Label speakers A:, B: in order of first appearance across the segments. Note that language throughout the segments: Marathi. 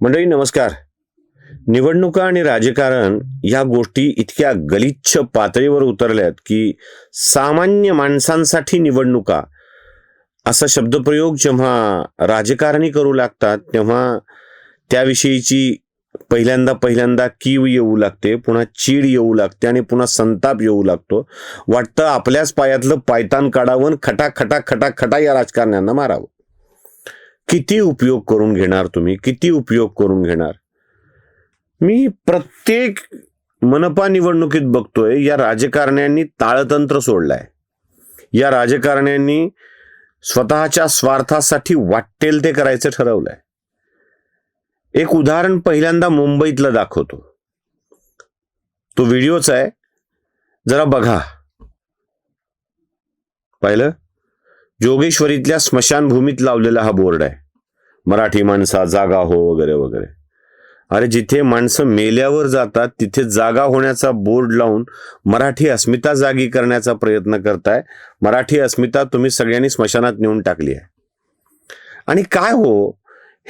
A: मंडळी नमस्कार. निवडणुका आणि राजकारण या गोष्टी इतक्या गलिच्छ पातळीवर उतरल्यात की सामान्य माणसांसाठी निवडणुका असा शब्दप्रयोग जेव्हा राजकारणी करू लागतात तेव्हा त्याविषयीची पहिल्यांदा पहिल्यांदा कीव येऊ लागते पुन्हा चीड येऊ लागते आणि पुन्हा संताप येऊ लागतो. वाटतं आपल्याच पायातलं पायतान काढावं आणि खटा खटा खटा खटा या राजकारण्यांना मारावं. किती उपयोग करून घेणार तुम्ही? किती उपयोग करून घेणार? मी प्रत्येक मनपा निवडणुकीत बघतोय या राजकारण्यांनी ताळतंत्र सोडलंय. या राजकारण्यांनी स्वतःच्या स्वार्थासाठी वाटेल ते करायचं ठरवलंय. एक उदाहरण पहिल्यांदा मुंबईतलं दाखवतो. तो व्हिडिओच आहे. जरा बघा. पाहिलं? जोगेश्वरीतल्या स्मशानभूमीत लावलेला हा बोर्ड आहे. मराठी माणसा जागा हो वगैरे वगैरे. अरे जिथे माणसं मेल्यावर जातात तिथे जागा होण्याचा बोर्ड लावून मराठी अस्मिता जागी करण्याचा प्रयत्न करताय. मराठी अस्मिता तुम्ही सगळ्यांनी स्मशानात नेऊन टाकली आहे. आणि काय हो?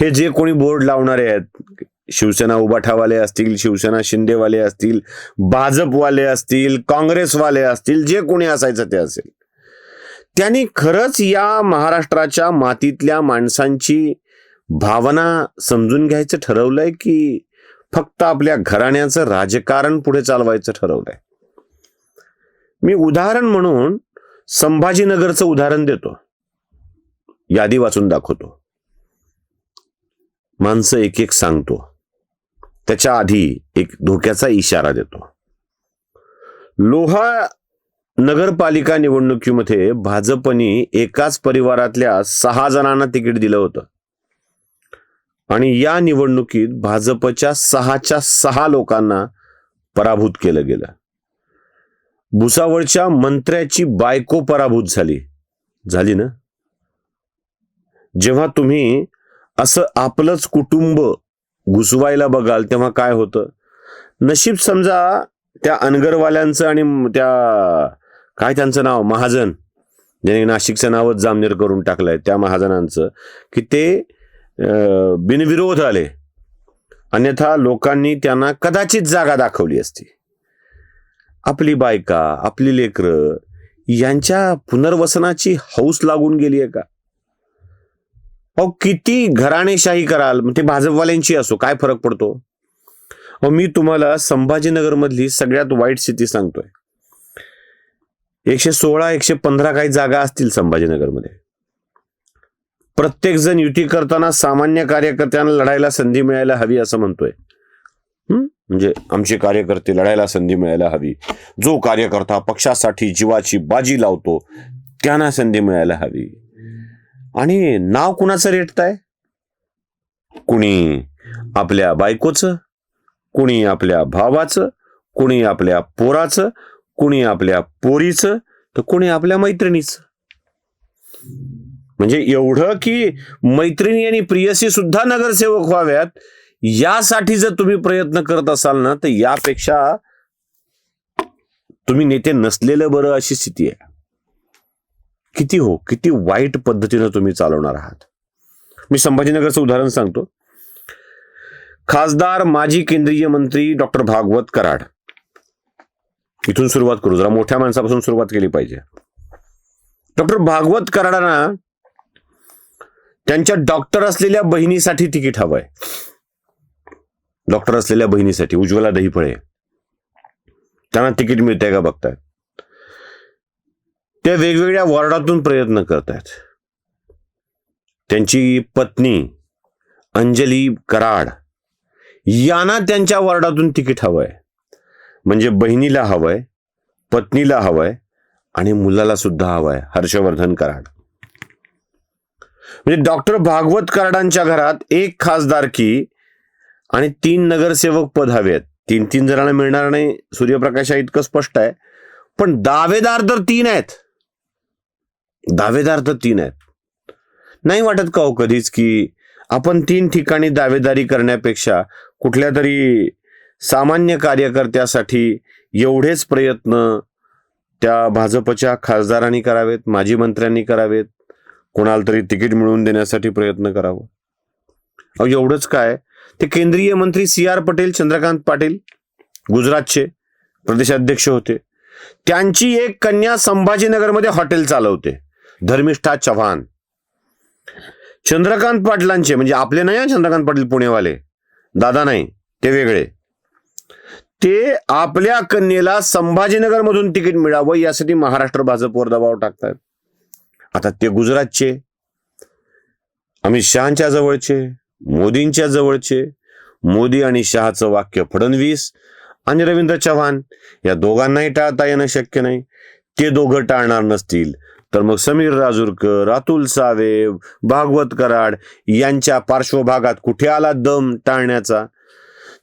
A: हे जे कोणी बोर्ड लावणारे आहेत शिवसेना उबाठावाले असतील शिवसेना शिंदेवाले असतील भाजपवाले असतील काँग्रेसवाले असतील जे कोणी असायचं ते असेल. त्यांनी खरंच या महाराष्ट्राच्या मातीतल्या माणसांची भावना समजून घ्यायचं ठरवलंय की फक्त आपल्या घराण्याचं राजकारण पुढे चालवायचं ठरवलंय? मी उदाहरण म्हणून संभाजीनगरचं उदाहरण देतो. यादी वाचून दाखवतो. माणसं एक एक सांगतो. त्याच्या आधी एक धोक्याचा इशारा देतो. लोहा नगरपालिका निवडणुकीमध्ये भाजपने एकाच परिवारातल्या सहा जणांना तिकीट दिलं होतं. आणि या निवडणुकीत भाजपच्या सहाच्या सहा लोकांना पराभूत केलं गेलं. भुसावळच्या मंत्र्याची बायको पराभूत झाली. झाली ना? जेव्हा तुम्ही असं आपलंच कुटुंब घुसवायला बघाल तेव्हा काय होतं? नशीब समजा त्या अनगरवाल्यांचं आणि त्या काय त्यांचं नाव? महाजन. ज्याने नाशिकचं नावच जामनेर करून टाकलंय. त्या महाजनांचं. की ते बिनविरोध आले. अन्यथा लोकांनी त्यांना कदाचित जागा दाखवली असती. आपली बायका आपली लेकरं यांच्या पुनर्वसनाची हौस लागून गेली आहे का? अहो किती घराणेशाही कराल. ते भाजपवाल्यांची असो काय फरक पडतो? अहो मी तुम्हाला संभाजीनगरमधली सगळ्यात वाईट स्थिती सांगतोय. एकशे सोळा एकशे पंधरा काही जागा असतील संभाजीनगरमध्ये. प्रत्येक जण युती करताना सामान्य कार्यकर्त्यांना लढायला संधी मिळायला हवी असं म्हणतोय. म्हणजे आमचे कार्यकर्ते लढायला संधी मिळायला हवी. जो कार्यकर्ता पक्षासाठी जीवाची बाजी लावतो त्यांना संधी मिळायला हवी. आणि नाव कुणाचं रेटताय? कुणी आपल्या बायकोचं? कुणी आपल्या भावाचं? कुणी आपल्या पोराचं? कुणी आपल्या पोरीचं तर कुणी आपल्या मैत्रिणीचं. म्हणजे एवढं की मैत्रिणी आणि प्रियसी सुद्धा नगरसेवक व्हाव्यात यासाठी जर तुम्ही प्रयत्न करत असाल ना तर यापेक्षा तुम्ही नेते नसलेलं बरं अशी स्थिती आहे. किती हो किती वाईट पद्धतीनं तुम्ही चालवणार आहात. मी संभाजीनगरचं उदाहरण सांगतो. खासदार माजी केंद्रीय मंत्री डॉक्टर भागवत कराड. इथून सुरुवात करू. जरा मोठ्या माणसापासून सुरुवात केली पाहिजे. डॉक्टर भागवत कराडांना त्यांच्या डॉक्टर असलेल्या बहिणीसाठी तिकीट हवंय. डॉक्टर असलेल्या बहिणीसाठी उज्ज्वला दहीफळे. त्यांना तिकीट मिळतंय का बघतायत ते वेगवेगळ्या वॉर्डातून प्रयत्न करतायत. त्यांची पत्नी अंजली कराड यांना त्यांच्या वॉर्डातून तिकीट हवंय. म्हणजे बहिणीला हवंय पत्नीला हवंय आणि मुलाला सुद्धा हवंय. हर्षवर्धन कराड. म्हणजे डॉक्टर भागवत कराडांच्या घरात एक खासदारकी आणि तीन नगरसेवक पद हवेत. तीन तीन जणांना मिळणार नाही. सूर्यप्रकाशा इतकं स्पष्ट आहे. पण दावेदार तर तीन आहेत. दावेदार तर तीन आहेत. नाही वाटत का हो कधीच की आपण तीन ठिकाणी दावेदारी करण्यापेक्षा कुठल्या तरी सामान्य कार्यकर्त्यासाठी एवढेच प्रयत्न त्या भाजपच्या खासदारांनी करावेत माजी मंत्र्यांनी करावेत. कोणाला तरी तिकीट मिळवून देण्यासाठी प्रयत्न करावं. अहो एवढंच काय? ते केंद्रीय मंत्री सी आर पटेल चंद्रकांत पाटील गुजरातचे प्रदेशाध्यक्ष होते. त्यांची एक कन्या संभाजीनगरमध्ये हॉटेल चालवते. धर्मिष्ठा चव्हाण. चंद्रकांत पाटलांचे म्हणजे आपले नाही हो चंद्रकांत पाटील पुणेवाले. दादा नाही ते वेगळे. ते आपल्या कन्येला संभाजीनगरमधून तिकीट मिळावं यासाठी महाराष्ट्र भाजपवर दबाव टाकतात आता ते गुजरातचे अमित शहाच्या जवळचे मोदींच्या जवळचे मोदी आणि शहाचं वाक्य फडणवीस आणि रवींद्र चव्हाण या दोघांनाही टाळता येणं शक्य नाही. ते दोघं टाळणार नसतील. तर मग समीर राजूरकर अतुल सावे भागवत कराड यांच्या पार्श्वभागात कुठे आला दम टाळण्याचा?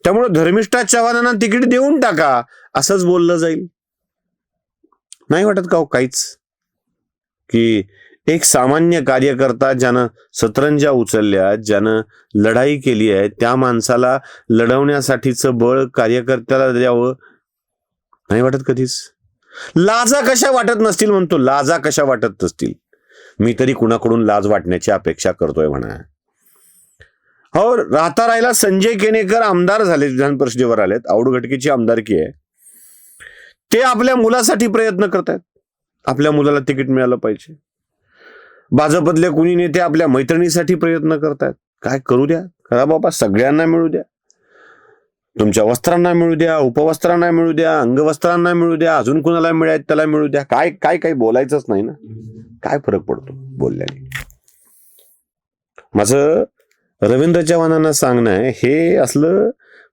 A: त्यामुळे धर्मिष्ठा चव्हाणांना तिकीट देऊन टाका असंच बोललं जाईल. नाही वाटत का हो काहीच? की एक सामान्य कार्यकर्ता ज्यानं सतरंजा उचलल्या ज्यानं लढाई केली आहे त्या माणसाला लढवण्यासाठीचं बळ कार्यकर्त्याला द्यावं? नाही वाटत कधीच? लाजा कशा वाटत नसतील म्हणतो लाजा कशा वाटत नसतील? मी तरी कुणाकडून लाज वाटण्याची अपेक्षा करतोय म्हणा. हो राहता राहिला संजय केनेकर आमदार झाले विधान परिषदेवर आलेत. औडघटकीची आमदारकी आहे. ते आपल्या मुलासाठी प्रयत्न करतायत. आपल्या मुलाला तिकीट मिळालं पाहिजे. भाजपतले कुणी नेते आपल्या मैत्रिणीसाठी प्रयत्न करतायत. काय करू द्या? करा बाबा सगळ्यांना मिळू द्या. तुमच्या वस्त्रांना मिळू द्या उपवस्त्रांना मिळू द्या अंगवस्त्रांना मिळू द्या अजून कुणाला मिळायत त्याला मिळू द्या. काय काय काही बोलायचंच नाही ना. काय फरक पडतो बोलल्याने? माझं रवींद्र चव्हाणांना सांगणं आहे हे असलं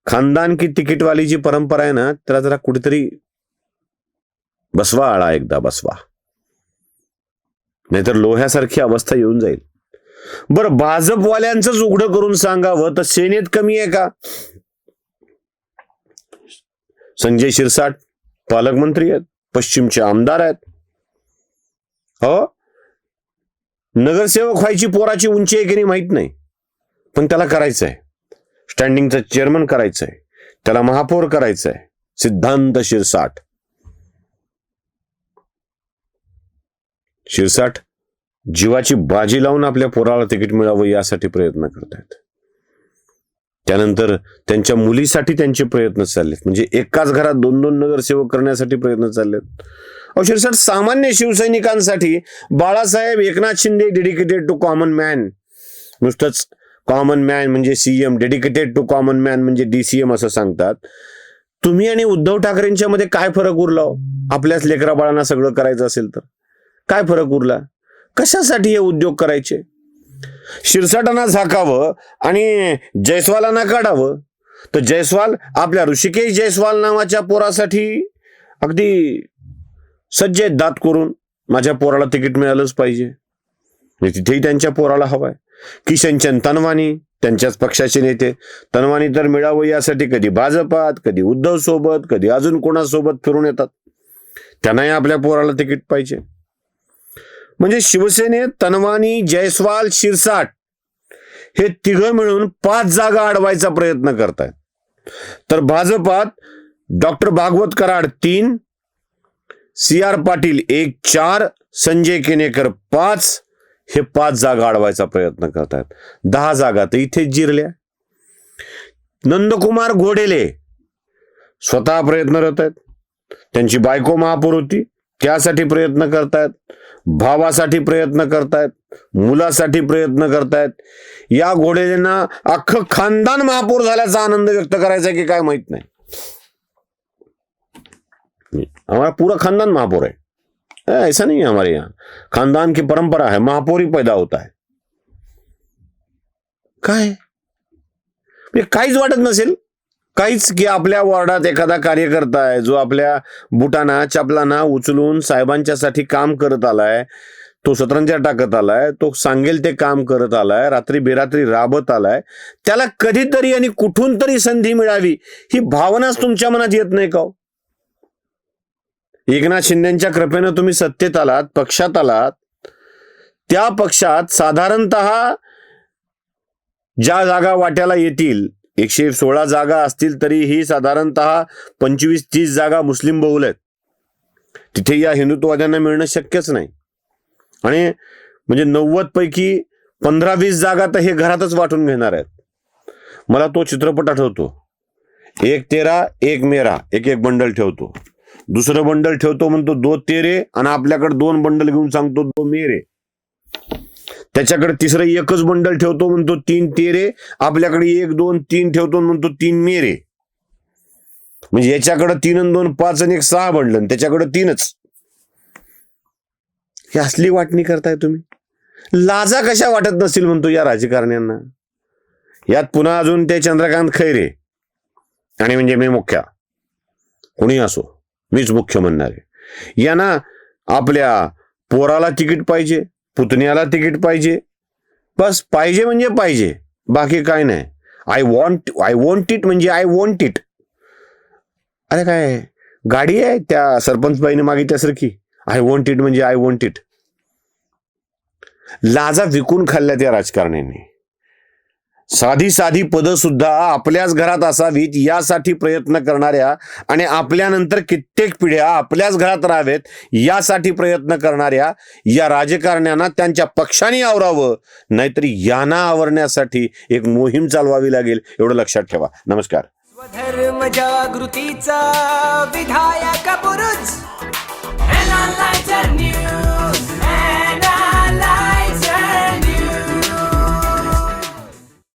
A: खानदान की तिकीटवाली जी परंपरा आहे ना त्याला जरा कुठेतरी बसवा आळा एकदा बसवा. नाहीतर लोह्यासारखी अवस्था येऊन जाईल. बरं भाजपवाल्यांच उघडं करून सांगावं तर सेनेत कमी आहे का? संजय शिरसाट पालकमंत्री आहेत पश्चिमचे आमदार आहेत. हो? नगरसेवक व्हायची पोराची उंची आहे की नाही माहीत नाही. पण त्याला करायचं आहे स्टँडिंगचा चेअरमन करायचं आहे त्याला महापौर करायचं आहे सिद्धांत शिरसाट. शिरसाट जीवाची बाजी लावून आपल्या पोराला तिकीट मिळावं यासाठी प्रयत्न करतायत. त्यानंतर त्यांच्या मुलीसाठी त्यांचे प्रयत्न चाललेत. म्हणजे एकाच घरात दोन दोन नगरसेवक करण्यासाठी प्रयत्न चाललेत. अहो शिरसाट सामान्य शिवसैनिकांसाठी Balasaheb Eknath Shinde dedicated to common man नुसतंच कॉमन मॅन म्हणजे CM dedicated to common man म्हणजे डीसीएम असं सांगतात. तुम्ही आणि उद्धव ठाकरेंच्या मध्ये काय फरक उरला हो? आपल्याच लेकरा बाळांना सगळं करायचं असेल तर. काय फरक उरला? कशासाठी हे उद्योग करायचे? शिरसाटांना झाकावं आणि जयस्वालांना काढावं? तर जयस्वाल आपल्या ऋषिकेश जयस्वाल नावाच्या पोरासाठी अगदी सज्ज आहेत दात करून. माझ्या पोराला तिकीट मिळालंच पाहिजे. म्हणजे तिथेही त्यांच्या पोराला हवाय. किशनचंद तनवानी त्यांच्याच पक्षाचे नेते. तनवानी तर मिळावं यासाठी कधी भाजपात कधी उद्धव सोबत कधी अजून कोणासोबत फिरून येतात. त्यांनाही आपल्या पोराला तिकीट पाहिजे. म्हणजे शिवसेनेत तनवानी जयस्वाल शिरसाट हे तिघं मिळून पाच जागा अडवायचा प्रयत्न करतायत. तर भाजपात डॉक्टर भागवत कराड तीन सी आर पाटील एक चार संजय केनेकर पाच हे पाच जागा अडवायचा प्रयत्न करतायत दहा जागा तर इथेच जिरल्या. नंदकुमार घोडेले स्वतः प्रयत्नरत आहेत त्यांची बायको महापौर होती त्यासाठी प्रयत्न करतायत भावासाठी प्रयत्न करतायत मुलासाठी प्रयत्न करतायत या घोडेलेना अख्खं खानदान महापौर झाल्याचा आनंद व्यक्त करायचा की काय माहीत नाही. आम्हाला पूरा खानदान महापौर आहे. ऐसा नहीं है हमारे यहाँ। खानदान की परंपरा है महापौर ही पैदा होता है। काय काहीच वाटत नसेल? काहीच की आपल्या वॉर्डात एखादा कार्यकर्ता आहे जो आपल्या बुटाना चपलांना उचलून साहेबांच्यासाठी काम करत आलाय तो सतरंजा टाकत आलाय तो सांगेल ते काम करत आलाय रात्री बेरात्री राबत आलाय त्याला कधीतरी आणि कुठून तरी संधी मिळावी ही भावनाच तुमच्या मनात येत नाही का हो? एकनाथ शिंदेच्या कृपेनं तुम्ही सत्तेत आलात पक्षात आलात. त्या पक्षात साधारणत ज्या जागा वाट्याला येतील एकशे सोळा जागा असतील तरीही साधारणतः पंचवीस तीस जागा मुस्लिम बहुल आहेत. तिथे या हिंदुत्ववाद्यांना मिळणं शक्यच नाही. आणि म्हणजे नव्वद पैकी पंधरा वीस जागा तर हे घरातच वाटून घेणार आहेत. मला तो चित्रपट आठवतो. एक तेरा एक मेरा एक एक बंडल ठेवतो. दुसरं बंडल ठेवतो म्हणतो दो तेरे आणि आपल्याकडे दोन बंडल घेऊन सांगतो दो मेरे त्याच्याकडे तिसरं एकच बंडल ठेवतो म्हणतो तीन तेरे आपल्याकडे एक दोन तीन ठेवतो म्हणतो तीन मेरे म्हणजे याच्याकडे तीन आणि दोन पाच आणि एक सहा बंडल त्याच्याकडे तीनच. ही असली वाटणी करताय तुम्ही. लाजा कशा वाटत नसतील म्हणतो या राजकारण्यांना. यात पुन्हा अजून ते चंद्रकांत खैरे. आणि म्हणजे मी मुख्य. कोणी असो. मीच मुख्य म्हणणार. आहे यांना आपल्या पोराला तिकीट पाहिजे पुतण्याला तिकीट पाहिजे. बस पाहिजे म्हणजे पाहिजे बाकी काय नाही. I want I want it म्हणजे आय वॉन्ट इट अरे काय गाडी आहे त्या सरपंचबाईने मागितल्यासारखी. आय वॉन्ट इट म्हणजे आय वॉन्ट इट लाजा विकून खाल्ल्या त्या राजकारण्यांनी. साधी साधी पदं सुद्धा आपल्याच घरात असावीत यासाठी प्रयत्न करणाऱ्या आणि आपल्यानंतर कित्येक पिढ्या आपल्याच घरात राहावेत यासाठी प्रयत्न करणाऱ्या या राजकारण्यांना त्यांच्या पक्षाने आवरावं. नाहीतर यांना आवरण्यासाठी एक मोहीम चालवावी लागेल एवढं लक्षात ठेवा. नमस्कार.
B: स्वधर्म जागृतीचा विधायक